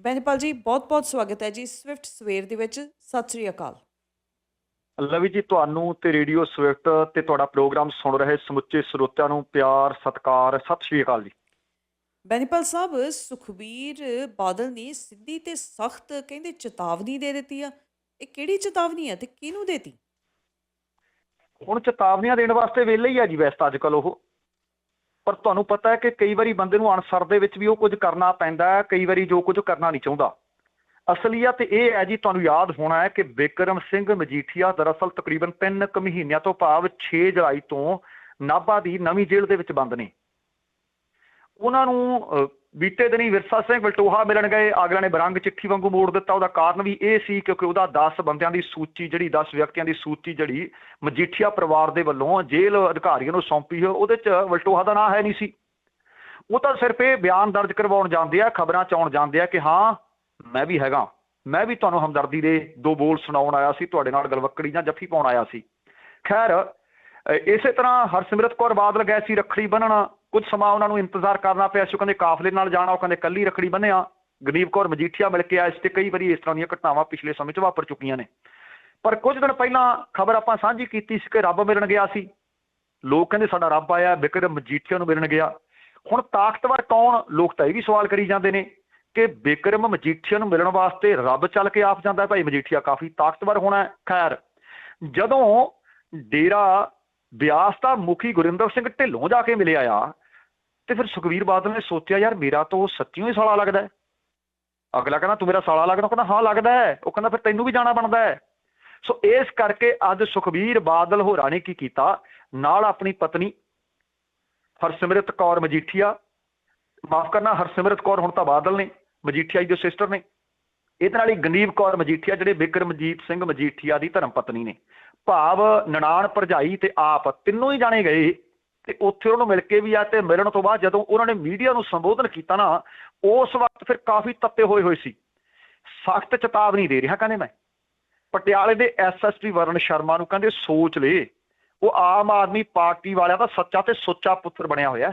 ਬੈਨਪਾਲ ਜੀ ਬਹੁਤ-ਬਹੁਤ ਸਵਾਗਤ ਹੈ ਜੀ ਸਵਿਫਟ ਸਵੇਰ ਦੇ ਵਿੱਚ। ਸਤਿ ਸ੍ਰੀ ਅਕਾਲ। ਲਵੀ ਜੀ ਤੁਹਾਨੂੰ ਤੇ ਰੇਡੀਓ ਸਵਿਫਟ ਤੇ ਤੁਹਾਡਾ ਪ੍ਰੋਗਰਾਮ ਸੁਣ ਰਹੇ ਸਮੁੱਚੇ ਸਰੋਤਿਆਂ ਨੂੰ ਪਿਆਰ ਸਤਿਕਾਰ ਸਤਿ ਸ਼੍ਰੀ ਅਕਾਲ ਜੀ। ਬੈਨਪਾਲ ਸਾਹਿਬ ਸੁਖਬੀਰ ਬਾਦਲ ਨੇ ਸਿੱਧੀ ਤੇ ਸਖਤ ਕਹਿੰਦੇ ਚੇਤਾਵਨੀ ਦੇ ਦਿੱਤੀ ਆ। ਇਹ ਕਿਹੜੀ ਚੇਤਾਵਨੀ ਹੈ ਤੇ ਕਿਹਨੂੰ ਦੇਤੀ? ਹੁਣ ਚੇਤਾਵਨੀਆਂ ਦੇਣ ਵਾਸਤੇ ਵਿਹਲੇ ਹੀ ਆ ਜੀ ਵੈਸੇ ਤਾਂ ਅੱਜ ਕੱਲ ਉਹ। ਪਰ ਤੁਹਾਨੂੰ ਪਤਾ ਹੈ ਕਿ ਕਈ ਵਾਰੀ ਬੰਦੇ ਨੂੰ ਅਨਸਰ ਦੇ ਵਿੱਚ ਵੀ ਉਹ ਕੁਝ ਕਰਨਾ ਪੈਂਦਾ ਹੈ, ਕਈ ਵਾਰੀ ਜੋ ਕੁਝ ਕਰਨਾ ਨਹੀਂ ਚਾਹੁੰਦਾ। ਅਸਲੀਅਤ ਇਹ ਹੈ ਜੀ, ਤੁਹਾਨੂੰ ਯਾਦ ਹੋਣਾ ਹੈ ਕਿ ਬਿਕਰਮ ਸਿੰਘ ਮਜੀਠੀਆ ਦਰਅਸਲ ਤਕਰੀਬਨ 3 ਕੁ ਮਹੀਨਿਆਂ ਤੋਂ ਭਾਵ 6 ਜੁਲਾਈ ਤੋਂ ਨਾਭਾ ਦੀ ਨਵੀਂ ਜੇਲ੍ਹ ਦੇ ਵਿੱਚ ਬੰਦ ਨੇ। ਉਹਨਾਂ ਨੂੰ ਬੀਤੇ ਦਿਨੀ ਵਿਰਸਾ ਸਿੰਘ ਵਲਟੋਹਾ ਮਿਲਣ ਗਏ। ਅਗਲਾ ਨੇ ਬਰੰਗ ਚਿੱਠੀ ਵਾਂਗੂ ਮੋੜ ਦਿੱਤਾ। ਉਹਦਾ ਕਾਰਨ ਵੀ ਇਹ ਸੀ ਕਿਉਂਕਿ ਉਹਦਾ 10 ਬੰਦਿਆਂ ਦੀ ਸੂਚੀ ਜਿਹੜੀ 10 ਵਿਅਕਤੀਆਂ ਦੀ ਸੂਚੀ ਜਿਹੜੀ ਮਜੀਠੀਆ ਪਰਿਵਾਰ ਦੇ ਵੱਲੋਂ ਜੇਲ੍ਹ ਅਧਿਕਾਰੀਆਂ ਨੂੰ ਸੌਂਪੀ ਹੈ ਉਹਦੇ 'ਚ ਵਲਟੋਹਾ ਦਾ ਨਾਂ ਹੈ ਨਹੀਂ ਸੀ। ਉਹ ਤਾਂ ਸਿਰਫ ਇਹ ਬਿਆਨ ਦਰਜ ਕਰਵਾਉਣ ਜਾਂਦੇ ਆ, ਖਬਰਾਂ ਚ ਆਉਣ ਜਾਂਦੇ ਆ ਕਿ ਹਾਂ, ਮੈਂ ਵੀ ਹੈਗਾ। ਮੈਂ ਵੀ ਤੁਹਾਨੂੰ ਹਮਦਰਦੀ ਦੇ ਦੋ ਬੋਲ ਸੁਣਾਉਣ ਆਇਆ ਸੀ, ਤੁਹਾਡੇ ਨਾਲ ਗਲਵੱਕੜੀ ਜਾਂ ਜੱਫੀ ਪਾਉਣ ਆਇਆ ਸੀ। ਖੈਰ ਇਸੇ ਤਰ੍ਹਾਂ ਹਰਸਿਮਰਤ ਕੌਰ ਬਾਦਲ ਗਏ ਸੀ, ਰੱਖੜੀ ਬੰਨਣ। ਕੁਝ ਸਮਾਂ ਉਹਨਾਂ ਨੂੰ ਇੰਤਜ਼ਾਰ ਕਰਨਾ ਪਿਆ ਸੀ, ਉਹ ਕਹਿੰਦੇ ਕਾਫਲੇ ਨਾਲ ਜਾਣਾ, ਉਹ ਕਹਿੰਦੇ ਕੱਲੀ ਰੱਖੜੀ ਬੰਨਿਆ ਗਰੀਬ ਕੌਰ ਮਜੀਠੀਆ ਮਿਲ ਕੇ ਆਇਆ ਇਸ ਤੇ ਕਈ ਵਾਰੀ ਇਸ ਤਰ੍ਹਾਂ ਦੀਆਂ ਘਟਨਾਵਾਂ ਪਿਛਲੇ ਸਮੇਂ 'ਚ ਵਾਪਰ ਚੁੱਕੀਆਂ ਨੇ। ਪਰ ਕੁਝ ਦਿਨ ਪਹਿਲਾਂ ਖਬਰ ਆਪਾਂ ਸਾਂਝੀ ਕੀਤੀ ਸੀ ਕਿ ਰੱਬ ਮਿਲਣ ਗਿਆ ਸੀ। ਲੋਕ ਕਹਿੰਦੇ ਸਾਡਾ ਰੱਬ ਆਇਆ ਬਿਕਰਮ ਮਜੀਠੀਆ ਨੂੰ ਮਿਲਣ ਗਿਆ। ਹੁਣ ਤਾਕਤਵਰ ਕੌਣ? ਲੋਕ ਤਾਂ ਇਹ ਵੀ ਸਵਾਲ ਕਰੀ ਜਾਂਦੇ ਨੇ ਕਿ ਬਿਕਰਮ ਮਜੀਠੀਆ ਨੂੰ ਮਿਲਣ ਵਾਸਤੇ ਰੱਬ ਚੱਲ ਕੇ ਆਪ ਜਾਂਦਾ ਭਾਈ ਮਜੀਠੀਆ ਕਾਫੀ ਤਾਕਤਵਰ ਹੋਣਾ ਖੈਰ, ਜਦੋਂ ਡੇਰਾ ਬਿਆਸ ਦਾ ਮੁਖੀ ਗੁਰਿੰਦਰ ਸਿੰਘ ਢਿੱਲੋਂ ਜਾ ਕੇ ਮਿਲਿਆ ਆ ਤੇ ਫਿਰ ਸੁਖਵੀਰ ਬਾਦਲ ਨੇ ਸੋਚਿਆ, ਯਾਰ ਮੇਰਾ ਤਾਂ ਉਹ ਸੱਚੀਓ ਹੀ ਸਾਲਾ ਲੱਗਦਾ ਹੈ। ਅਗਲਾ ਕਹਿੰਦਾ, ਤੂੰ ਮੇਰਾ ਸਾਲਾ ਲੱਗਦਾ? ਉਹ ਕਹਿੰਦਾ, ਹਾਂ, ਲੱਗਦਾ ਹੈ। ਉਹ ਕਹਿੰਦਾ, ਫਿਰ ਤੈਨੂੰ ਵੀ ਜਾਣਾ ਬਣਦਾ ਹੈ। ਸੋ ਇਸ ਕਰਕੇ ਅੱਜ ਸੁਖਵੀਰ ਬਾਦਲ ਹੋਰਾਂ ਨੇ ਕੀ ਕੀਤਾ? ਨਾਲ ਆਪਣੀ ਪਤਨੀ ਹਰਸਿਮਰਤ ਕੌਰ ਮਜੀਠੀਆ, ਮਾਫ ਕਰਨਾ, ਹਰਸਿਮਰਤ ਕੌਰ ਹੁਣ ਤਾਂ ਬਾਦਲ ਨੇ, ਮਜੀਠੀਆ ਜੀ ਦੇ ਸਿਸਟਰ ਨੇ। ਇਹਦੇ ਨਾਲ ਹੀ ਗਨੀਬ ਕੌਰ ਮਜੀਠੀਆ, ਜਿਹੜੇ ਬਿਕਰਮਜੀਤ ਸਿੰਘ ਮਜੀਠੀਆ ਦੀ ਧਰਮ ਪਤਨੀ ਨੇ। ਭਾਵ ਨਨਾਣ ਭਰਜਾਈ ਤੇ ਆਪ ਤਿੰਨੋਂ ਹੀ ਜਾਣੇ ਗਏ। ਤੇ ਉੱਥੇ ਉਹਨੂੰ ਮਿਲ ਕੇ ਵੀ ਆ ਤੇ ਮਿਲਣ ਤੋਂ ਬਾਅਦ ਜਦੋਂ ਉਹਨਾਂ ਨੇ ਮੀਡੀਆ ਨੂੰ ਸੰਬੋਧਨ ਕੀਤਾ ਨਾ, ਉਸ ਵਕਤ ਫਿਰ ਕਾਫੀ ਤੱਤੇ ਹੋਏ ਹੋਏ ਸੀ। ਸਖਤ ਚੇਤਾਵਨੀ ਦੇ ਰਿਹਾ ਕਹਿੰਦੇ ਮੈਂ। ਪਟਿਆਲੇ ਦੇ ਐਸਐਸਪੀ ਵਰਨ ਸ਼ਰਮਾ ਨੂੰ ਕਹਿੰਦੇ ਸੋਚ ਲੈ। ਉਹ ਆਮ ਆਦਮੀ ਪਾਰਟੀ ਵਾਲਿਆਂ ਦਾ ਸੱਚਾ ਤੇ ਸੁੱਚਾ ਪੁੱਤਰ ਬਣਿਆ ਹੋਇਆ।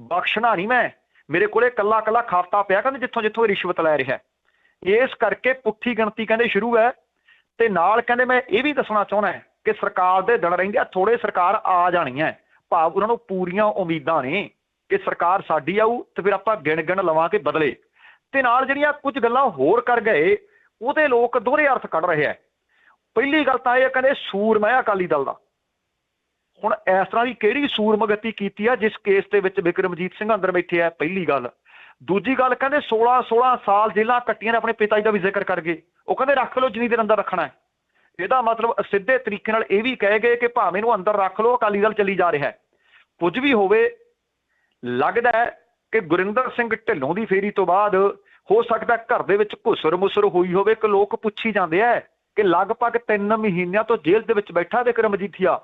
ਬਖਸ਼ਣਾ ਨਹੀਂ ਮੈਂ। ਮੇਰੇ ਕੋਲੇ ਕੱਲਾ ਕੱਲਾ ਖਾਤਾ ਪਿਆ ਕਹਿੰਦੇ ਜਿੱਥੋਂ ਜਿੱਥੋਂ ਰਿਸ਼ਵਤ ਲੈ ਰਿਹਾ। ਇਸ ਕਰਕੇ ਪੁੱਠੀ ਗਿਣਤੀ ਕਹਿੰਦੇ ਸ਼ੁਰੂ ਹੈ। ਤੇ ਨਾਲ ਕਹਿੰਦੇ ਮੈਂ ਇਹ ਵੀ ਦੱਸਣਾ ਚਾਹੁੰਦਾ ਕਿ ਸਰਕਾਰ ਦੇ ਦਿਨ ਰਹਿੰਦੇ ਆ ਥੋੜੇ ਸਰਕਾਰ ਆ ਜਾਣੀ ਹੈ। ਭਾਵ ਉਹਨਾਂ ਨੂੰ ਪੂਰੀਆਂ ਉਮੀਦਾਂ ਨੇ ਕਿ ਸਰਕਾਰ ਸਾਡੀ ਆਊ ਤੇ ਫਿਰ ਆਪਾਂ ਗਿਣ ਗਿਣ ਲਵਾਂਗੇ ਬਦਲੇ। ਤੇ ਨਾਲ ਜਿਹੜੀਆਂ ਕੁਝ ਗੱਲਾਂ ਹੋਰ ਕਰ ਗਏ, ਉਹਦੇ ਲੋਕ ਦੋਹਰੇ ਅਰਥ ਕੱਢ ਰਹੇ ਆ। ਪਹਿਲੀ ਗੱਲ ਤਾਂ ਇਹ ਹੈ ਕਹਿੰਦੇ ਸੂਰਮਾ ਅਕਾਲੀ ਦਲ ਦਾ। ਹੁਣ ਇਸ ਤਰ੍ਹਾਂ ਦੀ ਕਿਹੜੀ ਸੂਰਮਗਤੀ ਕੀਤੀ ਆ, ਜਿਸ ਕੇਸ ਦੇ ਵਿੱਚ ਬਿਕਰਮਜੀਤ ਸਿੰਘ ਅੰਦਰ ਬੈਠੇ ਆ, ਪਹਿਲੀ ਗੱਲ। ਦੂਜੀ ਗੱਲ, ਕਹਿੰਦੇ 16 16 ਸਾਲ ਜੇਲ੍ਹਾਂ ਕੱਟੀਆਂ ਨੇ ਆਪਣੇ ਪਿਤਾ ਜੀ ਦਾ ਵੀ ਜ਼ਿਕਰ ਕਰ ਗਏ। ਉਹ ਕਹਿੰਦੇ ਰੱਖ ਲਓ ਜਿੰਨੀ ਦੇਰ ਅੰਦਰ ਰੱਖਣਾ ਹੈ। ਇਹਦਾ ਮਤਲਬ ਸਿੱਧੇ ਤਰੀਕੇ ਨਾਲ ਇਹ ਵੀ ਕਹੇ ਗਏ ਕਿ ਭਾਵੇਂ ਨੂੰ ਅੰਦਰ ਰੱਖ ਲਓ, ਅਕਾਲੀ ਦਲ ਚੱਲੀ ਜਾ ਰਿਹਾ ਹੈ। ਕੁਝ ਵੀ ਹੋਵੇ, ਲੱਗਦਾ ਹੈ ਕਿ ਗੁਰਿੰਦਰ ਸਿੰਘ ਢਿੱਲੋਂ ਦੀ ਫੇਰੀ ਤੋਂ ਬਾਅਦ ਹੋ ਸਕਦਾ ਘਰ ਦੇ ਵਿੱਚ ਘੁਸਰ ਮੁਸਰ ਹੋਈ ਹੋਵੇ ਕਿ ਲੋਕ ਪੁੱਛੀ ਜਾਂਦੇ ਆ ਕਿ ਲਗਭਗ 3 ਮਹੀਨਿਆਂ ਤੋਂ ਜੇਲ੍ਹ ਦੇ ਵਿੱਚ ਬੈਠਾ ਵਿਕਰਮ ਮਜੀਠੀਆ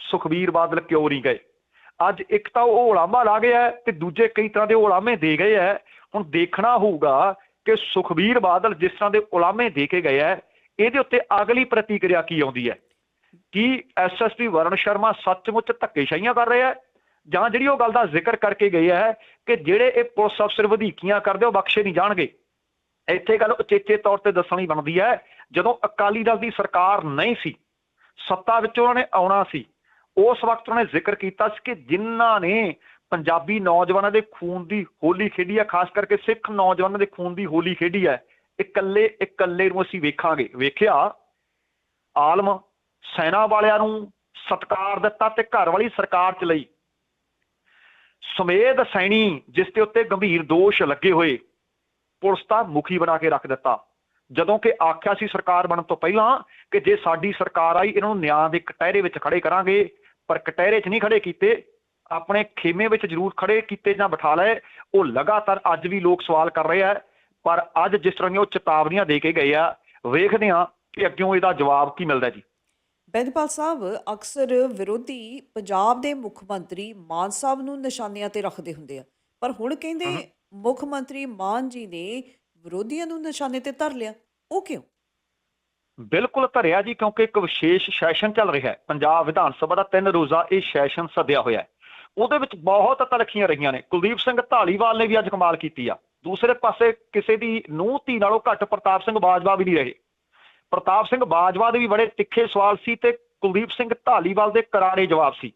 ਸੁਖਬੀਰ ਬਾਦਲ ਕਿਉਂ ਨਹੀਂ ਗਏ? ਅੱਜ ਇੱਕ ਤਾਂ ਉਹ ਓਲਾਮਾ ਲਾ ਗਿਆ ਹੈ ਤੇ ਦੂਜੇ ਕਈ ਤਰ੍ਹਾਂ ਦੇ ਓਲਾਮੇ ਦੇ ਗਏ ਹੈ। ਹੁਣ ਦੇਖਣਾ ਹੋਊਗਾ ਕਿ ਸੁਖਬੀਰ ਬਾਦਲ ਜਿਸ ਤਰ੍ਹਾਂ ਦੇ ਓਲਾਮੇ ਦੇ ਕੇ ਗਏ ਹੈ, ਇਹਦੇ ਉੱਤੇ ਅਗਲੀ ਪ੍ਰਤੀਕਿਰਿਆ ਕੀ ਆਉਂਦੀ ਹੈ? ਕੀ ਐਸਐਸਪੀ ਵਰਨ ਸ਼ਰਮਾ ਸੱਚਮੁੱਚ ਧੱਕੇਸ਼ਾਹੀਆਂ ਕਰ ਰਿਹਾ ਹੈ? ਜਾਂ ਜਿਹੜੀ ਉਹ ਗੱਲ ਦਾ ਜ਼ਿਕਰ ਕਰਕੇ ਗਈ ਹੈ ਕਿ ਜਿਹੜੇ ਇਹ ਪੁਲਿਸ ਅਫਸਰ ਵਧੀਕੀਆਂ ਕਰਦੇ, ਉਹ ਬਖਸ਼ੇ ਨਹੀਂ ਜਾਣਗੇ? ਇੱਥੇ ਗੱਲ ਉਚੇਚੇ ਤੌਰ ਤੇ ਦੱਸਣੀ ਬਣਦੀ ਹੈ, ਜਦੋਂ ਅਕਾਲੀ ਦਲ ਦੀ ਸਰਕਾਰ ਨਹੀਂ ਸੀ, ਸੱਤਾ ਵਿੱਚ ਉਹਨਾਂ ਨੇ ਆਉਣਾ ਸੀ, ਉਸ ਵਕਤ ਉਹਨੇ ਜ਼ਿਕਰ ਕੀਤਾ ਸੀ ਕਿ ਜਿਨ੍ਹਾਂ ਨੇ ਪੰਜਾਬੀ ਨੌਜਵਾਨਾਂ ਦੇ ਖੂਨ ਦੀ ਹੋਲੀ ਖੇਡੀ ਹੈ, ਖਾਸ ਕਰਕੇ ਸਿੱਖ ਨੌਜਵਾਨਾਂ ਦੇ ਖੂਨ ਦੀ ਹੋਲੀ ਖੇਡੀ ਹੈ, ਇਕੱਲੇ ਇਕੱਲੇ ਨੂੰ ਅਸੀਂ ਵੇਖਾਂਗੇ। ਵੇਖਿਆ, ਆਲਮ ਸੈਨਾ ਵਾਲਿਆਂ ਨੂੰ ਸਤਕਾਰ ਦਿੱਤਾ ਤੇ ਘਰ ਵਾਲੀ ਸਰਕਾਰ ਚ ਲਈ। ਸਮੇਧ ਸੈਣੀ, ਜਿਸ ਦੇ ਉੱਤੇ ਗੰਭੀਰ ਦੋਸ਼ ਲੱਗੇ ਹੋਏ, ਪੁਲਿਸ ਦਾ ਮੁਖੀ ਬਣਾ ਕੇ ਰੱਖ ਦਿੱਤਾ। ਜਦੋਂ ਕਿ ਆਖਿਆ ਸੀ ਸਰਕਾਰ ਬਣਨ ਤੋਂ ਪਹਿਲਾਂ ਕਿ ਜੇ ਸਾਡੀ ਸਰਕਾਰ ਆਈ, ਇਹਨਾਂ ਨੂੰ ਨਿਆਂ ਦੇ ਕਟਹਿਰੇ ਵਿੱਚ ਖੜੇ ਕਰਾਂਗੇ, ਪਰ ਕਟਹਿਰੇ 'ਚ ਨਹੀਂ ਖੜੇ ਕੀਤੇ। ਆਪਣੇ ਖੇਮੇ ਵਿੱਚ ਜ਼ਰੂਰ ਖੜੇ ਕੀਤੇ ਜਾਂ ਬਿਠਾ ਲਏ। ਉਹ ਲਗਾਤਾਰ ਅੱਜ ਵੀ ਲੋਕ ਸਵਾਲ ਕਰ ਰਹੇ ਆ, ਪਰ ਅੱਜ ਜਿਸ ਤਰ੍ਹਾਂ ਦੀਆਂ ਉਹ ਚੇਤਾਵਨੀਆਂ ਦੇ ਕੇ ਗਏ ਆ, ਵੇਖਦੇ ਆ ਕਿ ਅੱਗੇ ਇਹਦਾ ਜਵਾਬ ਕੀ ਮਿਲਦਾ ਜੀ। ਬੈਨਪਾਲ ਸਾਹਿਬ ਅਕਸਰ ਵਿਰੋਧੀ ਪੰਜਾਬ ਦੇ ਮੁੱਖ ਮੰਤਰੀ ਮਾਨ ਸਾਹਿਬ ਨੂੰ ਨਿਸ਼ਾਨਿਆਂ ਤੇ ਰੱਖਦੇ ਹੁੰਦੇ ਆ। ਪਰ ਹੁਣ ਕਹਿੰਦੇ ਮੁੱਖ ਮੰਤਰੀ ਮਾਨ ਜੀ ਨੇ ਵਿਰੋਧੀਆਂ ਨੂੰ ਨਿਸ਼ਾਨੇ ਤੇ ਧਰ ਲਿਆ। ਉਹ ਕਿਉਂ? ਬਿਲਕੁਲ ਧਰਿਆ ਜੀ ਕਿਉਂਕਿ ਇੱਕ ਵਿਸ਼ੇਸ਼ ਸੈਸ਼ਨ ਚੱਲ ਰਿਹਾ ਹੈ। ਪੰਜਾਬ ਵਿਧਾਨ ਸਭਾ ਦਾ ਤਿੰਨ ਰੋਜ਼ਾ ਇਹ ਸੈਸ਼ਨ ਸੱਦਿਆ ਹੋਇਆ ਹੈ। ਉਹਦੇ ਵਿੱਚ ਬਹੁਤ ਤਲਖੀਆਂ ਰਹੀਆਂ ਨੇ। ਕੁਲਦੀਪ ਸਿੰਘ ਢਾਲੀਵਾਲ ਨੇ ਵੀ ਅੱਜ ਕਮਾਲ ਕੀਤੀ ਆ। ਦੂਸਰੇ ਪਾਸੇ ਕਿਸੇ ਦੀ ਨੂੰਹ ਧੀ ਨਾਲੋਂ ਘੱਟ ਪ੍ਰਤਾਪ ਸਿੰਘ ਬਾਜਵਾ ਵੀ ਨਹੀਂ ਰਹੇ। ਪ੍ਰਤਾਪ ਸਿੰਘ ਬਾਜਵਾ ਦੇ ਵੀ ਬੜੇ ਤਿੱਖੇ ਸਵਾਲ ਸੀ ਤੇ ਕੁਲਦੀਪ ਸਿੰਘ ਢਾਲੀਵਾਲ ਦੇ ਕਰਾਰੇ ਜਵਾਬ ਸੀ।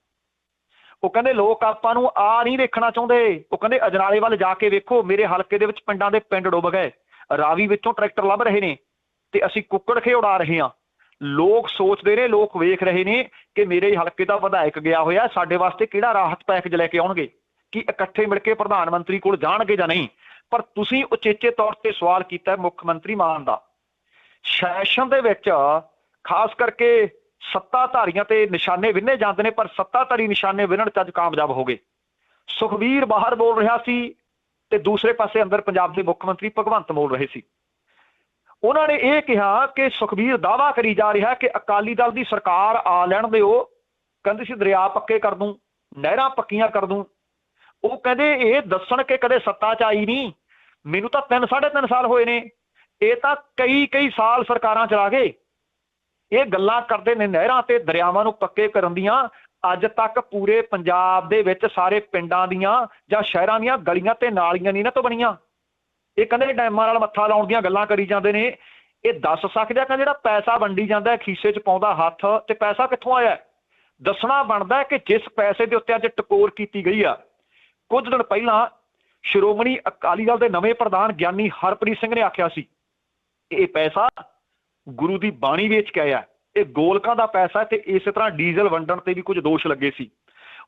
ਉਹ ਕਹਿੰਦੇ, ਲੋਕ ਆਪਾਂ ਨੂੰ ਆ ਨਹੀਂ ਦੇਖਣਾ ਚਾਹੁੰਦੇ। ਉਹ ਕਹਿੰਦੇ, ਅਜਨਾਲੇ ਵੱਲ ਜਾ ਕੇ ਵੇਖੋ, ਮੇਰੇ ਹਲਕੇ ਦੇ ਵਿੱਚ ਪਿੰਡਾਂ ਦੇ ਪਿੰਡ ਡੁੱਬ ਗਏ। ਰਾਵੀ ਵਿੱਚੋਂ ਟਰੈਕਟਰ ਲੱਭ ਰਹੇ ਨੇ ਤੇ ਅਸੀਂ ਕੁੱਕੜ ਖੇ ਉਡਾ ਰਹੇ ਹਾਂ। ਲੋਕ ਸੋਚਦੇ ਨੇ, ਲੋਕ ਵੇਖ ਰਹੇ ਨੇ ਕਿ ਮੇਰੇ ਹਲਕੇ ਦਾ ਵਿਧਾਇਕ ਗਿਆ ਹੋਇਆ, ਸਾਡੇ ਵਾਸਤੇ ਕਿਹੜਾ ਰਾਹਤ ਪੈਕੇਜ ਲੈ ਕੇ ਆਉਣਗੇ? ਕਿ ਇਕੱਠੇ ਮਿਲ ਕੇ ਪ੍ਰਧਾਨ ਮੰਤਰੀ ਕੋਲ ਜਾਣਗੇ ਜਾਂ ਨਹੀਂ? ਪਰ ਤੁਸੀਂ ਉਚੇਚੇ ਤੌਰ ਤੇ ਸਵਾਲ ਕੀਤਾ ਮੁੱਖ ਮੰਤਰੀ ਮਾਨ ਦਾ। ਸੈਸ਼ਨ ਦੇ ਵਿੱਚ ਖਾਸ ਕਰਕੇ ਸੱਤਾਧਾਰੀਆਂ ਤੇ ਨਿਸ਼ਾਨੇ ਵਿੰਨੇ ਜਾਂਦੇ ਨੇ, ਪਰ ਸੱਤਾਧਾਰੀ ਨਿਸ਼ਾਨੇ ਵਿੰਨਣ ਚ ਅੱਜ ਕਾਮਯਾਬ ਹੋ ਗਏ। ਸੁਖਬੀਰ ਬਾਹਰ ਬੋਲ ਰਿਹਾ ਸੀ ਤੇ ਦੂਸਰੇ ਪਾਸੇ ਅੰਦਰ ਪੰਜਾਬ ਦੇ ਮੁੱਖ ਮੰਤਰੀ ਭਗਵੰਤ ਬੋਲ ਰਹੇ ਸੀ। ਉਹਨਾਂ ਨੇ ਇਹ ਕਿਹਾ ਕਿ ਸੁਖਬੀਰ ਦਾਵਾ ਕਰੀ ਜਾ ਰਿਹਾ ਕਿ ਅਕਾਲੀ ਦਲ ਦੀ ਸਰਕਾਰ ਆ ਲੈਣ ਦਿਓ, ਕਹਿੰਦੇ ਸੀ ਦਰਿਆ ਪੱਕੇ ਕਰ ਦੂੰ, ਨਹਿਰਾਂ ਪੱਕੀਆਂ ਕਰ ਦੂੰ। ਉਹ ਕਹਿੰਦੇ ਇਹ ਦੱਸਣ ਕਿ ਕਦੇ ਸੱਤਾ ਚ ਆਈ ਨਹੀਂ ਮੈਨੂੰ ਤਾਂ 3 3.5 ਸਾਲ ਹੋਏ ਨੇ। ਇਹ ਤਾਂ ਕਈ ਕਈ ਸਾਲ ਸਰਕਾਰਾਂ ਚਲਾ ਗਏ। ਇਹ ਗੱਲਾਂ ਕਰਦੇ ਨੇ ਨਹਿਰਾਂ ਤੇ ਦਰਿਆਵਾਂ ਨੂੰ ਪੱਕੇ ਕਰਨ ਦੀਆਂ। ਅੱਜ ਤੱਕ ਪੂਰੇ ਪੰਜਾਬ ਦੇ ਵਿੱਚ ਸਾਰੇ ਪਿੰਡਾਂ ਦੀਆਂ ਜਾਂ ਸ਼ਹਿਰਾਂ ਦੀਆਂ ਗਲੀਆਂ ਤੇ ਨਾਲੀਆਂ ਨਹੀਂ ਨਾ ਤੋਂ ਬਣੀਆਂ ਇਹ ਕਹਿੰਦੇ ਡੈਮਾਂ ਨਾਲ ਮੱਥਾ ਲਾਉਣ ਦੀਆਂ ਗੱਲਾਂ ਕਰੀ ਜਾਂਦੇ ਨੇ। ਇਹ ਦੱਸ ਸਕਦੇ ਆ ਕਿ ਜਿਹੜਾ ਪੈਸਾ ਵੰਡੀ ਜਾਂਦਾ ਖੀਸੇ 'ਚ ਪਾਉਂਦਾ ਹੱਥ ਤੇ ਪੈਸਾ ਕਿੱਥੋਂ ਆਇਆ ਦੱਸਣਾ ਬਣਦਾ ਕਿ ਜਿਸ ਪੈਸੇ ਦੇ ਉੱਤੇ ਅੱਜ ਟਕੋਰ ਕੀਤੀ ਗਈ ਆ, ਕੁਝ ਦਿਨ ਪਹਿਲਾਂ ਸ਼੍ਰੋਮਣੀ ਅਕਾਲੀ ਦਲ ਦੇ ਨਵੇਂ ਪ੍ਰਧਾਨ ਗਿਆਨੀ ਹਰਪ੍ਰੀਤ ਸਿੰਘ ਨੇ ਆਖਿਆ ਸੀ ਇਹ ਪੈਸਾ ਗੁਰੂ ਦੀ ਬਾਣੀ ਵੇਚ ਕੇ ਆਇਆ। ਇਹ ਗੋਲਕਾਂ ਦਾ ਪੈਸਾ ਹੈ ਤੇ ਇਸੇ ਤਰ੍ਹਾਂ ਡੀਜ਼ਲ ਵੰਡਣ ਤੇ ਵੀ ਕੁਝ ਦੋਸ਼ ਲੱਗੇ ਸੀ।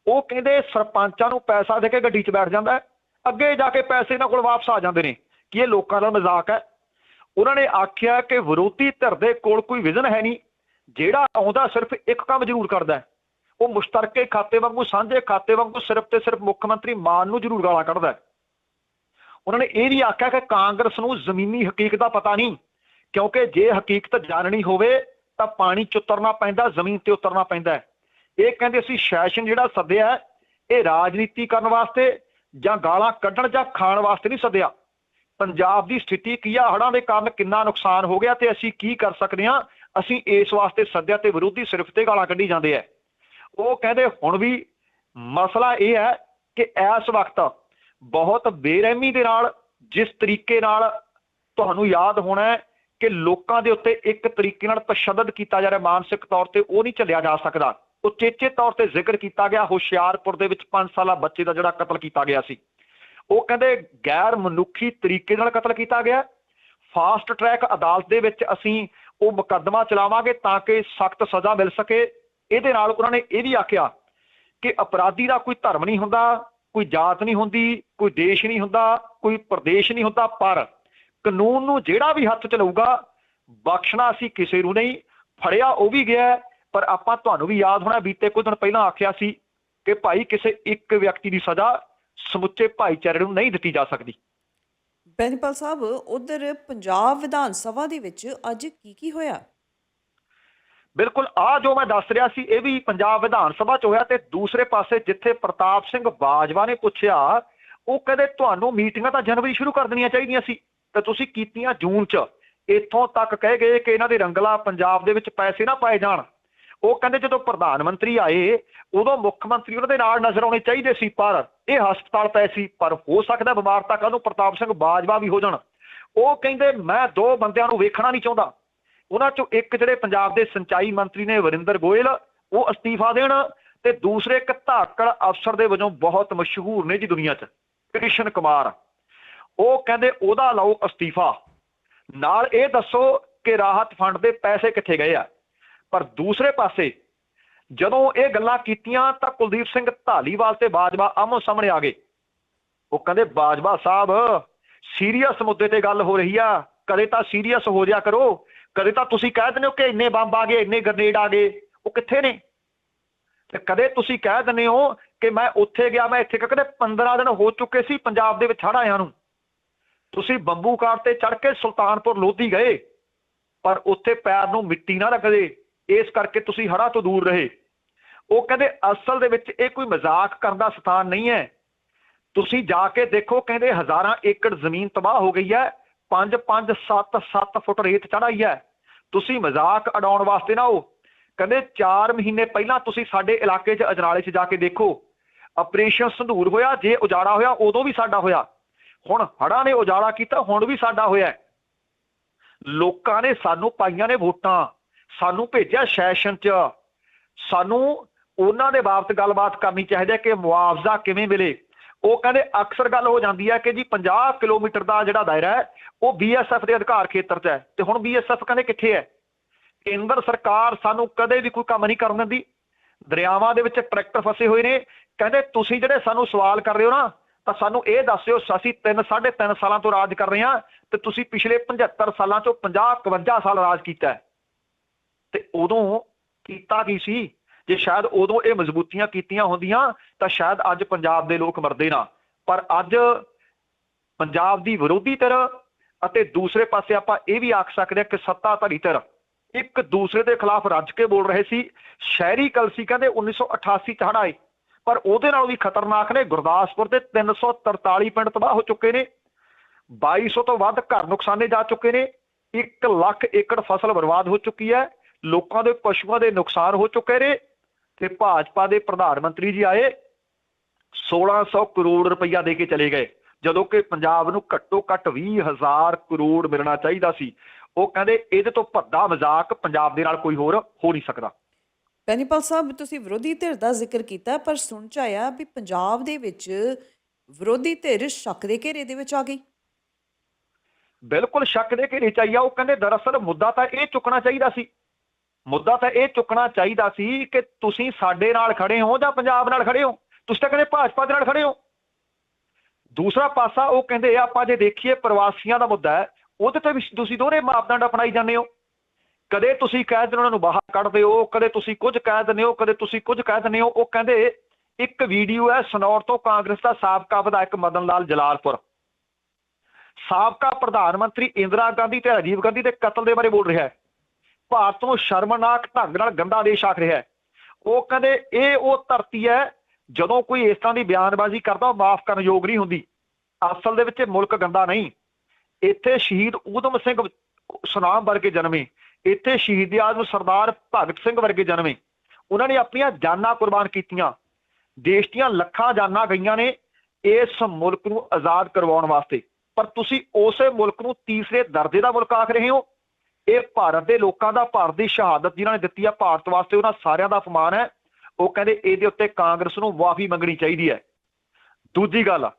ਉਹ ਕਹਿੰਦੇ ਸਰਪੰਚਾਂ ਨੂੰ ਪੈਸਾ ਦੇ ਕੇ ਗੱਡੀ 'ਚ ਬੈਠ ਜਾਂਦਾ ਅੱਗੇ ਜਾ ਕੇ ਪੈਸੇ ਇਹਨਾਂ ਕੋਲ ਵਾਪਸ ਆ ਜਾਂਦੇ ਨੇ। ਕਿ ਇਹ ਲੋਕਾਂ ਦਾ ਮਜ਼ਾਕ ਹੈ? ਉਹਨਾਂ ਨੇ ਆਖਿਆ ਕਿ ਵਿਰੋਧੀ ਧਿਰ ਦੇ ਕੋਲ ਕੋਈ ਵਿਜ਼ਨ ਹੈ ਨਹੀਂ। ਜਿਹੜਾ ਆਉਂਦਾ ਸਿਰਫ ਇੱਕ ਕੰਮ ਜ਼ਰੂਰ ਕਰਦਾ ਉਹ ਮੁਸ਼ਤਰਕੇ ਖਾਤੇ ਵਾਂਗੂ, ਸਾਂਝੇ ਖਾਤੇ ਵਾਂਗੂ ਸਿਰਫ ਤੇ ਸਿਰਫ ਮੁੱਖ ਮੰਤਰੀ ਮਾਨ ਨੂੰ ਜ਼ਰੂਰ ਗਾਲਾਂ ਕੱਢਦਾ ਉਹਨਾਂ ਨੇ ਇਹ ਵੀ ਆਖਿਆ ਕਿ ਕਾਂਗਰਸ ਨੂੰ ਜ਼ਮੀਨੀ ਹਕੀਕਤ ਦਾ ਪਤਾ ਨਹੀਂ। ਕਿਉਂਕਿ ਜੇ ਹਕੀਕਤ ਜਾਣਨੀ ਹੋਵੇ ਤਾਂ ਪਾਣੀ ਚ ਉਤਰਨਾ ਪੈਂਦਾ, ਜ਼ਮੀਨ ਤੇ ਉਤਰਨਾ ਪੈਂਦਾ ਇਹ ਕਹਿੰਦੇ ਅਸੀਂ ਸੈਸ਼ਨ ਜਿਹੜਾ ਸੱਦਿਆ ਇਹ ਰਾਜਨੀਤੀ ਕਰਨ ਵਾਸਤੇ ਜਾਂ ਗਾਲਾਂ ਕੱਢਣ ਜਾਂ ਖਾਣ ਵਾਸਤੇ ਨਹੀਂ ਸੱਦਿਆ। ਪੰਜਾਬ ਦੀ ਸਥਿਤੀ ਕੀ ਆ? ਹੜ੍ਹਾਂ ਦੇ ਕਾਰਨ ਕਿੰਨਾ ਨੁਕਸਾਨ ਹੋ ਗਿਆ ਤੇ ਅਸੀਂ ਕੀ ਕਰ ਸਕਦੇ ਹਾਂ? ਅਸੀਂ ਇਸ ਵਾਸਤੇ ਸੱਦਿਆ ਤੇ ਵਿਰੋਧੀ ਸਿਰਫ ਤੇ ਗਾਲਾਂ ਕੱਢੀ ਜਾਂਦੇ ਆ ਉਹ ਕਹਿੰਦੇ ਹੁਣ ਵੀ ਮਸਲਾ ਇਹ ਹੈ ਕਿ ਇਸ ਵਕਤ ਬਹੁਤ ਬੇਰਹਿਮੀ ਦੇ ਨਾਲ, ਜਿਸ ਤਰੀਕੇ ਨਾਲ ਤੁਹਾਨੂੰ ਯਾਦ ਹੋਣਾ ਕਿ ਲੋਕਾਂ ਦੇ ਉੱਤੇ ਇੱਕ ਤਰੀਕੇ ਨਾਲ ਤਸ਼ੱਦਦ ਕੀਤਾ ਜਾ ਰਿਹਾ ਮਾਨਸਿਕ ਤੌਰ ਤੇ, ਉਹ ਨਹੀਂ ਚੱਲਿਆ ਜਾ ਸਕਦਾ। ਉਚੇਚੇ ਤੌਰ ਤੇ ਜ਼ਿਕਰ ਕੀਤਾ ਗਿਆ। ਹੁਸ਼ਿਆਰਪੁਰ ਦੇ ਵਿੱਚ 5 ਸਾਲਾ ਬੱਚੇ ਦਾ ਜਿਹੜਾ ਕਤਲ ਕੀਤਾ ਗਿਆ ਸੀ। ਉਹ ਕਹਿੰਦੇ ਗੈਰ ਮਨੁੱਖੀ ਤਰੀਕੇ ਨਾਲ ਕਤਲ ਕੀਤਾ ਗਿਆ। ਫਾਸਟ ਟਰੈਕ ਅਦਾਲਤ ਦੇ ਵਿੱਚ ਅਸੀਂ ਉਹ ਮੁਕੱਦਮਾ ਚਲਾਵਾਂਗੇ ਤਾਂ ਕਿ ਸਖਤ ਸਜ਼ਾ ਮਿਲ ਸਕੇ। ਇਹਦੇ ਨਾਲ ਉਹਨਾਂ ਨੇ ਇਹ ਵੀ ਆਖਿਆ ਕਿ ਅਪਰਾਧੀ ਦਾ ਕੋਈ ਧਰਮ ਨਹੀਂ ਹੁੰਦਾ, ਕੋਈ ਜਾਤ ਨਹੀਂ ਹੁੰਦੀ, ਕੋਈ ਦੇਸ਼ ਨਹੀਂ ਹੁੰਦਾ, ਕੋਈ ਪ੍ਰਦੇਸ਼ ਨਹੀਂ ਹੁੰਦਾ, ਪਰ ਕਾਨੂੰਨ ਨੂੰ ਜਿਹੜਾ ਵੀ ਹੱਥ ਚ ਲਊਗਾ ਬਖਸ਼ਣਾ ਅਸੀਂ ਕਿਸੇ ਨੂੰ ਨਹੀਂ ਫੜਿਆ ਉਹ ਵੀ ਗਿਆ ਪਰ ਆਪਾਂ ਤੁਹਾਨੂੰ ਵੀ ਯਾਦ ਹੋਣਾ ਬੀਤੇ ਕੁਝ ਦਿਨ ਪਹਿਲਾਂ ਆਖਿਆ ਸੀ ਕਿ ਭਾਈ ਕਿਸੇ ਇੱਕ ਵਿਅਕਤੀ ਦੀ ਸਜ਼ਾ ਸਮੁੱਚੇ ਭਾਈਚਾਰੇ ਨੂੰ ਨਹੀਂ ਦਿੱਤੀ ਜਾ ਸਕਦੀ। ਬੈਂਦੀਪਾਲ ਸਾਹਿਬ ਉਧਰ ਪੰਜਾਬ ਵਿਧਾਨ ਸਭਾ ਦੇ ਵਿੱਚ ਅੱਜ ਕੀ ਕੀ ਹੋਇਆ? ਬਿਲਕੁਲ ਆ ਜੋ ਮੈਂ ਦੱਸ ਰਿਹਾ ਸੀ ਇਹ ਵੀ ਪੰਜਾਬ ਵਿਧਾਨ ਸਭਾ ਚ ਹੋਇਆ ਤੇ ਦੂਸਰੇ ਪਾਸੇ ਜਿੱਥੇ ਪ੍ਰਤਾਪ ਸਿੰਘ ਬਾਜਵਾ ਨੇ ਪੁੱਛਿਆ ਉਹ ਕਹਿੰਦੇ ਤੁਹਾਨੂੰ ਮੀਟਿੰਗਾਂ ਤਾਂ ਜਨਵਰੀ ਸ਼ੁਰੂ ਕਰ ਦੇਣੀਆਂ ਚਾਹੀਦੀਆਂ ਸੀ। ਤੇ ਤੁਸੀਂ ਕੀਤੀਆਂ ਜੂਨ ਚ। ਇੱਥੋਂ ਤੱਕ ਕਹਿ ਗਏ ਕਿ ਇਹਨਾਂ ਦੇ ਰੰਗਲਾ ਪੰਜਾਬ ਦੇ ਵਿੱਚ ਪੈਸੇ ਨਾ ਪਾਏ ਜਾਣ। ਉਹ ਕਹਿੰਦੇ ਜਦੋਂ ਪ੍ਰਧਾਨ ਮੰਤਰੀ ਆਏ, ਉਦੋਂ ਮੁੱਖ ਮੰਤਰੀ ਉਹਨਾਂ ਦੇ ਨਾਲ ਨਜ਼ਰ ਆਉਣੇ ਚਾਹੀਦੇ ਸੀ, ਪਰ ਇਹ ਹਸਪਤਾਲ ਪਏ ਸੀ ਪਰ ਹੋ ਸਕਦਾ ਬਿਮਾਰ ਤਾਂ ਕੱਲ ਨੂੰ ਪ੍ਰਤਾਪ ਸਿੰਘ ਬਾਜਵਾ ਵੀ ਹੋ ਜਾਣ। ਉਹ ਕਹਿੰਦੇ, ਮੈਂ ਦੋ ਬੰਦਿਆਂ ਨੂੰ ਵੇਖਣਾ ਨਹੀਂ ਚਾਹੁੰਦਾ। ਉਹਨਾਂ ਚੋਂ ਇੱਕ ਜਿਹੜੇ ਪੰਜਾਬ ਦੇ ਸਿੰਚਾਈ ਮੰਤਰੀ ਨੇ ਵਰਿੰਦਰ ਗੋਇਲ, ਉਹ ਅਸਤੀਫਾ ਦੇਣ ਤੇ ਦੂਸਰੇ ਇੱਕ ਧਾਕੜ ਅਫਸਰ ਦੇ ਵਜੋਂ ਬਹੁਤ ਮਸ਼ਹੂਰ ਨੇ ਜੀ ਦੁਨੀਆ 'ਚ, ਕ੍ਰਿਸ਼ਨ ਕੁਮਾਰ। ਉਹ ਕਹਿੰਦੇ ਉਹਦਾ ਲਾਓ ਅਸਤੀਫਾ। ਨਾਲ ਇਹ ਦੱਸੋ ਕਿ ਰਾਹਤ ਫੰਡ ਦੇ ਪੈਸੇ ਕਿੱਥੇ ਗਏ ਆ। ਪਰ ਦੂਸਰੇ ਪਾਸੇ, ਜਦੋਂ ਇਹ ਗੱਲਾਂ ਕੀਤੀਆਂ ਤਾਂ ਕੁਲਦੀਪ ਸਿੰਘ ਢਾਲੀਵਾਲ ਤੇ ਬਾਜਵਾ ਆਮੋ ਸਾਹਮਣੇ ਆ ਗਏ। ਉਹ ਕਹਿੰਦੇ, ਬਾਜਵਾ ਸਾਹਿਬ, ਸੀਰੀਅਸ ਮੁੱਦੇ ਤੇ ਗੱਲ ਹੋ ਰਹੀ ਆ। ਕਦੇ ਤਾਂ ਸੀਰੀਅਸ ਹੋ ਜਾ ਕਰੋ। ਕਦੇ ਤਾਂ ਤੁਸੀਂ ਕਹਿ ਦਿੰਦੇ ਹੋ ਕਿ ਇੰਨੇ ਬੰਬ ਆ ਗਏ, ਇੰਨੇ ਗ੍ਰਨੇਡ ਆ ਗਏ। ਉਹ ਕਿੱਥੇ ਨੇ? ਤੇ ਕਦੇ ਤੁਸੀਂ ਕਹਿ ਦਿੰਦੇ ਹੋ ਕਿ ਮੈਂ ਉੱਥੇ ਗਿਆ, ਮੈਂ ਇੱਥੇ ਗਿਆ। ਕਹਿੰਦੇ 15 ਦਿਨ ਹੋ ਚੁੱਕੇ ਸੀ, ਪੰਜਾਬ ਦੇ ਵਿੱਚ ਹੜ੍ਹ ਆਇਆਂ ਨੂੰ। ਤੁਸੀਂ ਬੰਬੂਕਾਰ ਤੇ ਚੜ ਕੇ ਸੁਲਤਾਨਪੁਰ ਲੋਧੀ ਗਏ, ਪਰ ਉੱਥੇ ਪੈਰ ਨੂੰ ਮਿੱਟੀ ਨਾ ਲੱਗਦੇ, ਇਸ ਕਰਕੇ ਤੁਸੀਂ ਹੜ੍ਹਾਂ ਤੋਂ ਦੂਰ ਰਹੇ। ਉਹ ਕਹਿੰਦੇ, ਅਸਲ ਦੇ ਵਿੱਚ ਇਹ ਕੋਈ ਮਜ਼ਾਕ ਕਰਨ ਦਾ ਸਥਾਨ ਨਹੀਂ ਹੈ। ਤੁਸੀਂ ਜਾ ਕੇ ਦੇਖੋ, ਕਹਿੰਦੇ ਹਜ਼ਾਰਾਂ ਏਕੜ ਜ਼ਮੀਨ ਤਬਾਹ ਹੋ ਗਈ ਹੈ 5 5 7 7 ਫੁੱਟ ਰੇਤ ਚੜਾਈ ਹੈ। ਤੁਸੀਂ ਮਜ਼ਾਕ ਉਡਾਉਣ ਵਾਸਤੇ ਨਾ ਹੋ ਕਹਿੰਦੇ 4 ਮਹੀਨੇ ਪਹਿਲਾਂ ਤੁਸੀਂ ਸਾਡੇ ਇਲਾਕੇ 'ਚ ਅਜਨਾਲੇ 'ਚ ਜਾ ਕੇ ਦੇਖੋ। ਆਪਰੇਸ਼ਨ ਸੰਧੂਰ ਹੋਇਆ, ਜੇ ਉਜਾੜਾ ਹੋਇਆ, ਉਦੋਂ ਵੀ ਸਾਡਾ ਹੋਇਆ। ਹੁਣ ਹੜ੍ਹਾਂ ਨੇ ਉਜਾਲਾ ਕੀਤਾ, ਹੁਣ ਵੀ ਸਾਡਾ ਹੋਇਆ ਲੋਕਾਂ ਨੇ ਸਾਨੂੰ ਪਾਈਆਂ ਨੇ ਵੋਟਾਂ, ਸਾਨੂੰ ਭੇਜਿਆ ਸੈਸ਼ਨ 'ਚ। ਸਾਨੂੰ ਉਹਨਾਂ ਦੇ ਬਾਬਤ ਗੱਲਬਾਤ ਕਰਨੀ ਚਾਹੀਦੀ ਹੈ ਕਿ ਮੁਆਵਜ਼ਾ ਕਿਵੇਂ ਮਿਲੇ। ਉਹ ਕਹਿੰਦੇ ਅਕਸਰ ਗੱਲ ਹੋ ਜਾਂਦੀ ਹੈ ਕਿ ਜੀ 50 ਕਿਲੋਮੀਟਰ ਦਾ ਜਿਹੜਾ ਦਾਇਰਾ ਹੈ, ਉਹ ਬੀਐਸਐਫ ਦੇ ਅਧਿਕਾਰ ਖੇਤਰ 'ਚ ਹੈ। ਤੇ ਹੁਣ ਬੀਐਸਐਫ ਕਹਿੰਦੇ ਕਿੱਥੇ ਹੈ? ਕੇਂਦਰ ਸਰਕਾਰ ਸਾਨੂੰ ਕਦੇ ਵੀ ਕੋਈ ਕੰਮ ਨਹੀਂ ਕਰਨ ਦਿੰਦੀ। ਦਰਿਆਵਾਂ ਦੇ ਵਿੱਚ ਟਰੈਕਟਰ ਫਸੇ ਹੋਏ ਨੇ। ਕਹਿੰਦੇ ਤੁਸੀਂ ਜਿਹੜੇ ਸਾਨੂੰ ਸਵਾਲ ਕਰ ਰਹੇ ਹੋ ਨਾ ਤਾਂ ਸਾਨੂੰ ਇਹ ਦੱਸਿਓ ਅਸੀਂ 3 3.5 ਸਾਲਾਂ ਤੋਂ ਰਾਜ ਕਰ ਰਹੇ ਹਾਂ ਤੇ ਤੁਸੀਂ ਪਿਛਲੇ 75 ਸਾਲਾਂ ਚੋਂ 50 51 ਸਾਲ ਰਾਜ ਕੀਤਾ ਤੇ ਉਦੋਂ ਕੀਤਾ ਕੀ ਸੀ? ਜੇ ਸ਼ਾਇਦ ਉਦੋਂ ਇਹ ਮਜ਼ਬੂਤੀਆਂ ਕੀਤੀਆਂ ਹੁੰਦੀਆਂ, ਤਾਂ ਸ਼ਾਇਦ ਅੱਜ ਪੰਜਾਬ ਦੇ ਲੋਕ ਮਰਦੇ ਨਾ। ਪਰ ਅੱਜ ਪੰਜਾਬ ਦੀ ਵਿਰੋਧੀ ਧਿਰ ਅਤੇ ਦੂਸਰੇ ਪਾਸੇ ਆਪਾਂ ਇਹ ਵੀ ਆਖ ਸਕਦੇ ਹਾਂ ਕਿ ਸੱਤਾਧਾਰੀ ਧਿਰ ਇੱਕ ਦੂਸਰੇ ਦੇ ਖਿਲਾਫ ਰੱਜ ਕੇ ਬੋਲ ਰਹੇ ਸੀ। ਸ਼ਹਿਰੀ ਕਲਸੀ ਕਹਿੰਦੇ 1988 ਚ ਹੜ੍ਹ ਆਏ। ਪਰ ਉਹਦੇ ਨਾਲੋਂ ਵੀ ਖਤਰਨਾਕ ਨੇ। ਗੁਰਦਾਸਪੁਰ ਦੇ 343 ਪਿੰਡ ਤਬਾਹ ਹੋ ਚੁੱਕੇ ਨੇ। 2200 ਤੋਂ ਵੱਧ ਘਰ ਨੁਕਸਾਨੇ ਜਾ ਚੁੱਕੇ ਨੇ। 1 ਲੱਖ ਏਕੜ ਫਸਲ ਬਰਬਾਦ ਹੋ ਚੁੱਕੀ ਹੈ। ਲੋਕਾਂ ਦੇ ਪਸ਼ੂਆਂ ਦੇ ਨੁਕਸਾਨ ਹੋ ਚੁੱਕੇ ਨੇ। ਤੇ ਭਾਜਪਾ ਦੇ ਪ੍ਰਧਾਨ ਮੰਤਰੀ ਜੀ ਆਏ। 1600 ਕਰੋੜ ਰੁਪਈਆ ਦੇ ਕੇ ਚਲੇ ਗਏ। ਜਦੋਂ ਕਿ ਪੰਜਾਬ ਨੂੰ ਘੱਟੋ ਘੱਟ 20000 ਕਰੋੜ ਮਿਲਣਾ ਚਾਹੀਦਾ ਸੀ। ਉਹ ਕਹਿੰਦੇ, ਇਹਦੇ ਤੋਂ ਭੱਦਾ ਮਜ਼ਾਕ ਪੰਜਾਬ ਦੇ ਨਾਲ ਕੋਈ ਹੋਰ ਹੋ ਨਹੀਂ ਸਕਦਾ। ਪੈਨੀਪਾਲ ਸਾਹਿਬ, ਤੁਸੀਂ ਵਿਰੋਧੀ ਧਿਰ ਦਾ ਜ਼ਿਕਰ ਕੀਤਾ, ਪਰ ਸੁਣ ਚ ਆਇਆ ਵੀ ਪੰਜਾਬ ਦੇ ਵਿੱਚ ਵਿਰੋਧੀ ਧਿਰ ਸ਼ੱਕ ਦੇ ਘੇਰੇ ਦੇ ਵਿੱਚ ਆ ਗਈ। ਬਿਲਕੁਲ ਸ਼ੱਕ ਦੇ ਘੇਰੇ ਚ ਆਈ ਆ, ਉਹ ਕਹਿੰਦੇ ਦਰਅਸਲ ਮੁੱਦਾ ਤਾਂ ਇਹ ਚੁੱਕਣਾ ਚਾਹੀਦਾ ਸੀ। ਮੁੱਦਾ ਤਾਂ ਇਹ ਚੁੱਕਣਾ ਚਾਹੀਦਾ ਸੀ ਕਿ ਤੁਸੀਂ ਸਾਡੇ ਨਾਲ ਖੜੇ ਹੋ ਜਾਂ ਪੰਜਾਬ ਨਾਲ ਖੜੇ ਹੋ। ਤੁਸੀਂ ਤਾਂ ਕਹਿੰਦੇ ਭਾਜਪਾ ਦੇ ਨਾਲ ਖੜੇ ਹੋ। ਦੂਸਰਾ ਪਾਸਾ ਉਹ ਕਹਿੰਦੇ ਆਪਾਂ ਜੇ ਦੇਖੀਏ ਪ੍ਰਵਾਸੀਆਂ ਦਾ ਮੁੱਦਾ ਹੈ, ਉਹਦੇ ਤੇ ਵੀ ਤੁਸੀਂ ਦੋਹਰੇ ਮਾਪਦੰਡ ਅਪਣਾਈ ਜਾਂਦੇ ਹੋ। ਕਦੇ ਤੁਸੀਂ ਕਹਿ ਦਿੰਦੇ ਉਹਨਾਂ ਨੂੰ ਬਾਹਰ ਕੱਢਦੇ ਹੋ ਕਦੇ ਤੁਸੀਂ ਕੁਝ ਕਹਿ ਦਿੰਦੇ ਹੋ, ਕਦੇ ਤੁਸੀਂ ਕੁਝ ਕਹਿ ਦਿੰਦੇ ਹੋ, ਉਹ ਕਹਿੰਦੇ ਇੱਕ ਵੀਡੀਓ ਹੈ ਸਨੌਰ ਤੋਂ ਕਾਂਗਰਸ ਦਾ ਸਾਬਕਾ ਵਿਧਾਇਕ ਮਦਨ ਲਾਲ ਜਲਾਲਪੁਰ। ਸਾਬਕਾ ਪ੍ਰਧਾਨ ਮੰਤਰੀ ਇੰਦਰਾ ਗਾਂਧੀ ਤੇ ਰਾਜੀਵ ਗਾਂਧੀ ਦੇ ਕਤਲ ਦੇ ਬਾਰੇ ਬੋਲ ਰਿਹਾ ਹੈ। ਭਾਰਤ ਨੂੰ ਸ਼ਰਮਨਾਕ ਢੰਗ ਨਾਲ ਗੰਦਾ ਦੇਸ਼ ਆਖ ਰਿਹਾ ਹੈ। ਉਹ ਕਹਿੰਦੇ ਇਹ ਉਹ ਧਰਤੀ ਹੈ, ਜਦੋਂ ਕੋਈ ਇਸ ਤਰ੍ਹਾਂ ਦੀ ਬਿਆਨਬਾਜ਼ੀ ਕਰਦਾ, ਉਹ ਮਾਫ ਕਰਨ ਯੋਗ ਨਹੀਂ ਹੁੰਦੀ। ਅਸਲ ਦੇ ਵਿੱਚ ਇਹ ਮੁਲਕ ਗੰਦਾ ਨਹੀਂ। ਇੱਥੇ ਸ਼ਹੀਦ ਊਧਮ ਸਿੰਘ, ਸੁਨਾਮ ਵਰਗੇ ਜਨਮੇ। ਇੱਥੇ ਸ਼ਹੀਦ ਆਜ਼ਮ ਸਰਦਾਰ ਭਗਤ ਸਿੰਘ ਵਰਗੇ ਜਨਮੇ। ਉਹਨਾਂ ਨੇ ਆਪਣੀਆਂ ਜਾਨਾਂ ਕੁਰਬਾਨ ਕੀਤੀਆਂ। ਦੇਸ਼ ਦੀਆਂ ਲੱਖਾਂ ਜਾਨਾਂ ਗਈਆਂ ਨੇ ਇਸ ਮੁਲਕ ਨੂੰ ਆਜ਼ਾਦ ਕਰਵਾਉਣ ਵਾਸਤੇ। ਪਰ ਤੁਸੀਂ ਉਸੇ ਮੁਲਕ ਨੂੰ ਤੀਸਰੇ ਦਰਜੇ ਦਾ ਮੁਲਕ ਆਖ ਰਹੇ ਹੋ? ਇਹ ਭਾਰਤ ਦੇ ਲੋਕਾਂ ਦਾ, ਭਾਰਤ ਦੀ ਸ਼ਹਾਦਤ ਜਿਨ੍ਹਾਂ ਨੇ ਦਿੱਤੀ ਆ, ਭਾਰਤ ਵਾਸਤੇ ਉਹਨਾਂ ਸਾਰਿਆਂ ਦਾ ਅਪਮਾਨ ਹੈ। ਉਹ ਕਹਿੰਦੇ ਇਹਦੇ ਉੱਤੇ ਕਾਂਗਰਸ ਨੂੰ ਮਾਫੀ ਮੰਗਣੀ ਚਾਹੀਦੀ ਹੈ। ਦੂਜੀ ਗੱਲ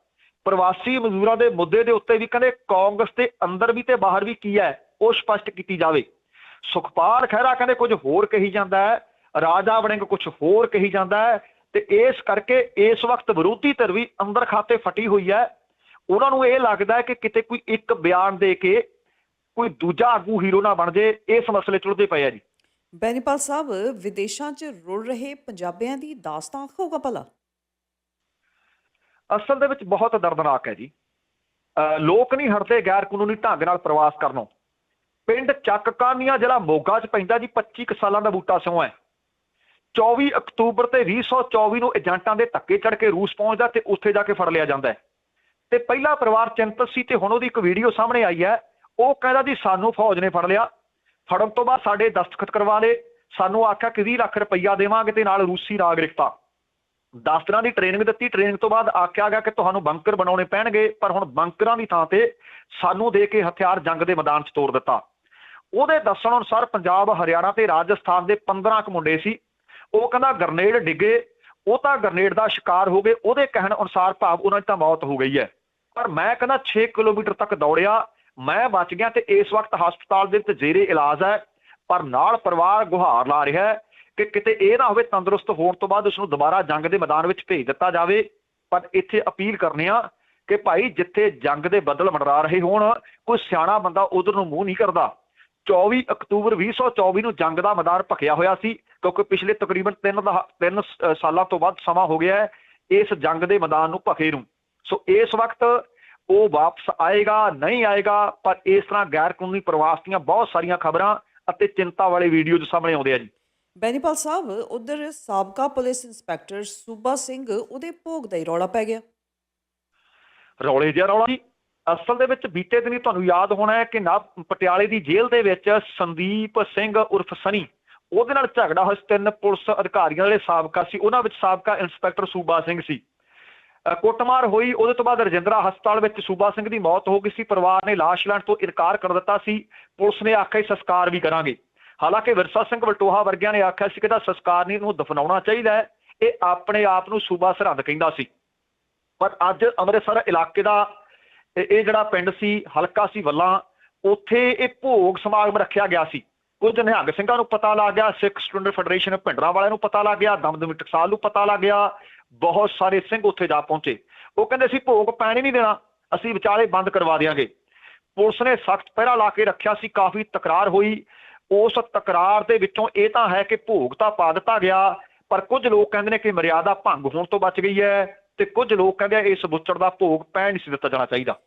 ਪ੍ਰਵਾਸੀ ਮਜ਼ਦੂਰਾਂ ਦੇ ਮੁੱਦੇ ਦੇ ਉੱਤੇ ਵੀ ਕਹਿੰਦੇ ਕਾਂਗਰਸ ਦੇ ਅੰਦਰ ਵੀ ਤੇ ਬਾਹਰ ਵੀ ਕੀ ਹੈ, ਉਹ ਸਪਸ਼ਟ ਕੀਤੀ ਜਾਵੇ। ਸੁਖਪਾਲ ਖਹਿਰਾ ਕਹਿੰਦੇ ਕੁਝ ਹੋਰ ਕਹੀ ਜਾਂਦਾ ਹੈ ਰਾਜਾ ਵੜਿੰਗ ਕੁਝ ਹੋਰ ਕਹੀ ਜਾਂਦਾ ਹੈ ਤੇ ਇਸ ਕਰਕੇ ਇਸ ਵਕਤ ਵਿਰੋਧੀ ਧਿਰ ਵੀ ਅੰਦਰ ਖਾਤੇ ਫਟੀ ਹੋਈ ਹੈ। ਉਹਨਾਂ ਨੂੰ ਇਹ ਲੱਗਦਾ ਹੈ ਕਿ ਕਿਤੇ ਕੋਈ ਇੱਕ ਬਿਆਨ ਦੇ ਕੇ ਕੋਈ ਦੂਜਾ ਆਗੂ ਹੀਰੋ ਨਾ ਬਣ ਜੇ ਇਸ ਮਸਲੇ ਚ ਉਲਝੇ ਪਏ ਆ ਜੀ। ਬੈਨੀਪਾਲ ਸਾਹਿਬ ਵਿਦੇਸ਼ਾਂ 'ਚ ਰੁਲ ਰਹੇ ਪੰਜਾਬੀਆਂ ਦੀ ਦਾਸਤਾਨ ਹੋਊਗਾ ਭਲਾ? ਅਸਲ ਦੇ ਵਿੱਚ ਬਹੁਤ ਦਰਦਨਾਕ ਹੈ ਜੀ। ਲੋਕ ਨਹੀਂ ਹਟਦੇ ਗੈਰ ਕਾਨੂੰਨੀ ਢੰਗ ਨਾਲ ਪ੍ਰਵਾਸ ਕਰਨੋਂ। ਪਿੰਡ ਚੱਕ ਕਾਨੀਆਂ ਜਿਹੜਾ ਮੋਗਾ 'ਚ ਪੈਂਦਾ ਜੀ 25 ਕੁ ਸਾਲਾਂ ਦਾ ਬੂਟਾ ਸਿਉਂ ਹੈ। 24 ਅਕਤੂਬਰ ਤੇ 2024 ਨੂੰ ਏਜੰਟਾਂ ਦੇ ਧੱਕੇ ਚੜ ਕੇ ਰੂਸ ਪਹੁੰਚਦਾ ਤੇ ਉੱਥੇ ਜਾ ਕੇ ਫੜ ਲਿਆ ਜਾਂਦਾ ਹੈ। ਤੇ ਪਹਿਲਾ ਪਰਿਵਾਰ ਚਿੰਤਤ ਸੀ ਤੇ ਹੁਣ ਉਹਦੀ ਇੱਕ ਵੀਡੀਓ ਸਾਹਮਣੇ ਆਈ ਹੈ। ਉਹ ਕਹਿੰਦਾ ਜੀ, ਸਾਨੂੰ ਫੌਜ ਨੇ ਫੜ ਲਿਆ। ਫੜਨ ਤੋਂ ਬਾਅਦ ਸਾਡੇ ਦਸਤਖਤ ਕਰਵਾ ਲਏ। ਸਾਨੂੰ ਆਖਿਆ ਕਿ 20 ਲੱਖ ਰੁਪਈਆ ਦੇਵਾਂਗੇ ਤੇ ਨਾਲ ਰੂਸੀ ਨਾਗਰਿਕਤਾ 10 ਦਿਨਾਂ ਦੀ ਟ੍ਰੇਨਿੰਗ ਦਿੱਤੀ। ਟ੍ਰੇਨਿੰਗ ਤੋਂ ਬਾਅਦ ਆਖਿਆ ਗਿਆ ਕਿ ਤੁਹਾਨੂੰ ਬੰਕਰ ਬਣਾਉਣੇ ਪੈਣਗੇ, ਪਰ ਹੁਣ ਬੰਕਰਾਂ ਦੀ ਥਾਂ ਤੇ ਸਾਨੂੰ ਦੇ ਕੇ ਹਥਿਆਰ ਜੰਗ ਦੇ ਮੈਦਾਨ 'ਚ ਤੋੜ ਦਿੱਤਾ। ਉਹਦੇ ਦੱਸਣ ਅਨੁਸਾਰ ਪੰਜਾਬ, ਹਰਿਆਣਾ ਤੇ ਰਾਜਸਥਾਨ ਦੇ 15 ਕੁ ਮੁੰਡੇ ਸੀ। ਉਹ ਕਹਿੰਦਾ ਗਰਨੇਡ ਡਿੱਗੇ, ਉਹ ਤਾਂ ਗਰਨੇਡ ਦਾ ਸ਼ਿਕਾਰ ਹੋ ਗਏ, ਉਹਦੇ ਕਹਿਣ ਅਨੁਸਾਰ ਭਾਵ ਉਹਨਾਂ ਦੀ ਤਾਂ ਮੌਤ ਹੋ ਗਈ ਹੈ। ਪਰ ਮੈਂ ਕਹਿੰਦਾ 6 ਕਿਲੋਮੀਟਰ ਤੱਕ ਦੌੜਿਆ, ਮੈਂ ਬਚ ਗਿਆ ਤੇ ਇਸ ਵਕਤ ਹਸਪਤਾਲ ਦੇ ਵਿੱਚ ਜ਼ੇਰੇ ਇਲਾਜ ਹੈ, ਪਰ ਨਾਲ ਪਰਿਵਾਰ ਗੁਹਾਰ ਲਾ ਰਿਹਾ ਹੈ ਕਿ ਕਿਤੇ ਇਹ ਨਾ ਹੋਵੇ ਤੰਦਰੁਸਤ ਹੋਣ ਤੋਂ ਬਾਅਦ ਉਸ ਨੂੰ ਦੁਬਾਰਾ ਜੰਗ ਦੇ ਮੈਦਾਨ ਵਿੱਚ ਭੇਜ ਦਿੱਤਾ ਜਾਵੇ। ਪਰ ਇੱਥੇ ਅਪੀਲ ਕਰਨੇ ਆ ਕਿ ਭਾਈ ਜਿੱਥੇ ਜੰਗ ਦੇ ਬੱਦਲ ਮੰਡਰਾ ਰਹੇ ਹੋਣ, ਕੋਈ ਸਿਆਣਾ ਬੰਦਾ ਉਧਰ ਨੂੰ ਮੂੰਹ ਨਹੀਂ ਕਰਦਾ। 24 ਅਕਤੂਬਰ 2024 ਨੂੰ ਜੰਗ ਦਾ ਮੈਦਾਨ ਭਖਿਆ ਹੋਇਆ ਸੀ ਕਿਉਂਕਿ ਪਿਛਲੇ ਤਕਰੀਬਨ 3 ਦਾ 3 ਸਾਲਾਂ ਤੋਂ ਵੱਧ ਸਮਾਂ ਹੋ ਗਿਆ ਹੈ ਇਸ ਜੰਗ ਦੇ ਮੈਦਾਨ ਨੂੰ ਭਖੇ ਨੂੰ। ਸੋ ਇਸ ਵਕਤ ਉਹ ਵਾਪਸ ਆਏਗਾ ਨਹੀਂ ਆਏਗਾ ਪਰ ਇਸ ਤਰ੍ਹਾਂ ਗੈਰ ਕਾਨੂੰਨੀ ਪ੍ਰਵਾਸ ਦੀਆਂ ਬਹੁਤ ਸਾਰੀਆਂ ਖਬਰਾਂ ਅਤੇ ਚਿੰਤਾ ਵਾਲੇ ਵੀਡੀਓਜ਼ ਸਾਹਮਣੇ ਆਉਂਦੇ ਆ ਜੀ। ਬੈਨੀਪਾਲ ਸਾਹਿਬ ਉਧਰ ਸਾਬਕਾ ਪੁਲਿਸ ਇੰਸਪੈਕਟਰ ਸੂਬਾ ਸਿੰਘ ਉਹਦੇ ਭੋਗ ਦਾ ਹੀ ਰੌਲਾ ਪੈ ਗਿਆ। ਰੌਲੇ ਜਿਹਾ ਰੌਲਾ ਜੀ। ਅਸਲ ਦੇ ਵਿੱਚ ਬੀਤੇ ਦਿਨੀ ਤੁਹਾਨੂੰ ਯਾਦ ਹੋਣਾ ਹੈ ਕਿ ਨਾ ਪਟਿਆਲੇ ਦੀ ਜੇਲ੍ਹ ਦੇ ਵਿੱਚ ਸੰਦੀਪ ਸਿੰਘ ਉਰਫ ਸਨੀ, ਉਹਦੇ ਨਾਲ ਝਗੜਾ ਹੋਇਆ ਤਿੰਨ ਪੁਲਿਸ ਅਧਿਕਾਰੀਆਂ ਜਿਹੜੇ ਸਾਬਕਾ ਸੀ, ਉਹਨਾਂ ਵਿੱਚ ਸਾਬਕਾ ਇੰਸਪੈਕਟਰ ਸੂਬਾ ਸਿੰਘ ਸੀ। ਕੁੱਟਮਾਰ ਹੋਈ, ਉਹਦੇ ਤੋਂ ਬਾਅਦ ਰਜਿੰਦਰਾ ਹਸਪਤਾਲ ਵਿੱਚ ਸੂਬਾ ਸਿੰਘ ਦੀ ਮੌਤ ਹੋ ਗਈ ਸੀ, ਪਰਿਵਾਰ ਨੇ ਲਾਸ਼ ਲੈਣ ਤੋਂ ਇਨਕਾਰ ਕਰ ਦਿੱਤਾ ਸੀ, ਪੁਲਿਸ ਨੇ ਆਖਿਆ ਸੀ ਸੰਸਕਾਰ ਵੀ ਕਰਾਂਗੇ। ਹਾਲਾਂਕਿ ਵਿਰਸਾ ਸਿੰਘ ਵਲਟੋਹਾ ਵਰਗਿਆਂ ਨੇ ਆਖਿਆ ਸੀ ਕਿ ਇਹਦਾ ਸੰਸਕਾਰ ਨਹੀਂ ਨੂੰ ਦਫਨਾਉਣਾ ਚਾਹੀਦਾ ਹੈ, ਇਹ ਆਪਣੇ ਆਪ ਨੂੰ ਸੂਬਾ ਸਰਹੰਦ ਕਹਿੰਦਾ ਸੀ। ਪਰ ਅੱਜ ਅੰਮ੍ਰਿਤਸਰ ਇਲਾਕੇ ਦਾ ਇਹ ਇਹ ਜਿਹੜਾ ਪਿੰਡ ਸੀ, ਹਲਕਾ ਸੀ ਵੱਲਾਂ, ਉੱਥੇ ਇਹ ਭੋਗ ਸਮਾਗਮ ਰੱਖਿਆ ਗਿਆ ਸੀ। ਕੁਝ ਨਿਹੰਗ ਸਿੰਘਾਂ ਨੂੰ ਪਤਾ ਲੱਗ ਗਿਆ, ਸਿੱਖ ਸਟੂਡੈਂਟ ਫੈਡਰੇਸ਼ਨ ਭਿੰਡਰਾਂ ਵਾਲਿਆਂ ਨੂੰ ਪਤਾ ਲੱਗ ਗਿਆ, ਦਮਦਮੀ ਟਕਸਾਲ ਨੂੰ ਪਤਾ ਲੱਗ ਗਿਆ, ਬਹੁਤ ਸਾਰੇ ਸਿੰਘ ਉੱਥੇ ਜਾ ਪਹੁੰਚੇ। ਉਹ ਕਹਿੰਦੇ ਸੀ, ਭੋਗ ਪੈਣ ਹੀ ਨਹੀਂ ਦੇਣਾ, ਅਸੀਂ ਵਿਚਾਲੇ ਬੰਦ ਕਰਵਾ ਦਿਆਂਗੇ। ਪੁਲਿਸ ਨੇ ਸਖਤ ਪਹਿਰਾ ਲਾ ਕੇ ਰੱਖਿਆ ਸੀ, ਕਾਫੀ ਤਕਰਾਰ ਹੋਈ। ਉਸ ਤਕਰਾਰ ਦੇ ਵਿੱਚੋਂ ਇਹ ਤਾਂ ਹੈ ਕਿ ਭੋਗ ਤਾਂ ਪਾ ਦਿੱਤਾ ਗਿਆ, ਪਰ ਕੁਝ ਲੋਕ ਕਹਿੰਦੇ ਨੇ ਕਿ ਮਰਿਆਦਾ ਭੰਗ ਹੋਣ ਤੋਂ ਬਚ ਗਈ ਹੈ। ਤੇ ਕੁਝ ਲੋਕ ਕਹਿੰਦੇ ਆ ਇਸ ਬੁੱਚੜ ਦਾ ਭੋਗ ਪੈਣ ਨਹੀਂ ਸੀ ਦਿੱਤਾ ਜਾਣਾ ਚਾਹੀਦਾ।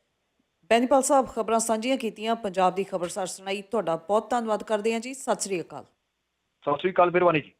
ਬੈਨੀਪਾਲ ਸਾਹਿਬ ਖਬਰਾਂ ਸਾਂਝੀਆਂ ਕੀਤੀਆਂ ਪੰਜਾਬ ਦੀ ਖਬਰਸਾਰ ਸੁਣਾਈ ਤੁਹਾਡਾ ਬਹੁਤ ਧੰਨਵਾਦ ਕਰਦੇ ਹਾਂ ਜੀ। ਸਤਿ ਸ੍ਰੀ ਅਕਾਲ। ਸਤਿ ਸ੍ਰੀ ਅਕਾਲ ਮਿਹਰਬਾਨੀ ਜੀ।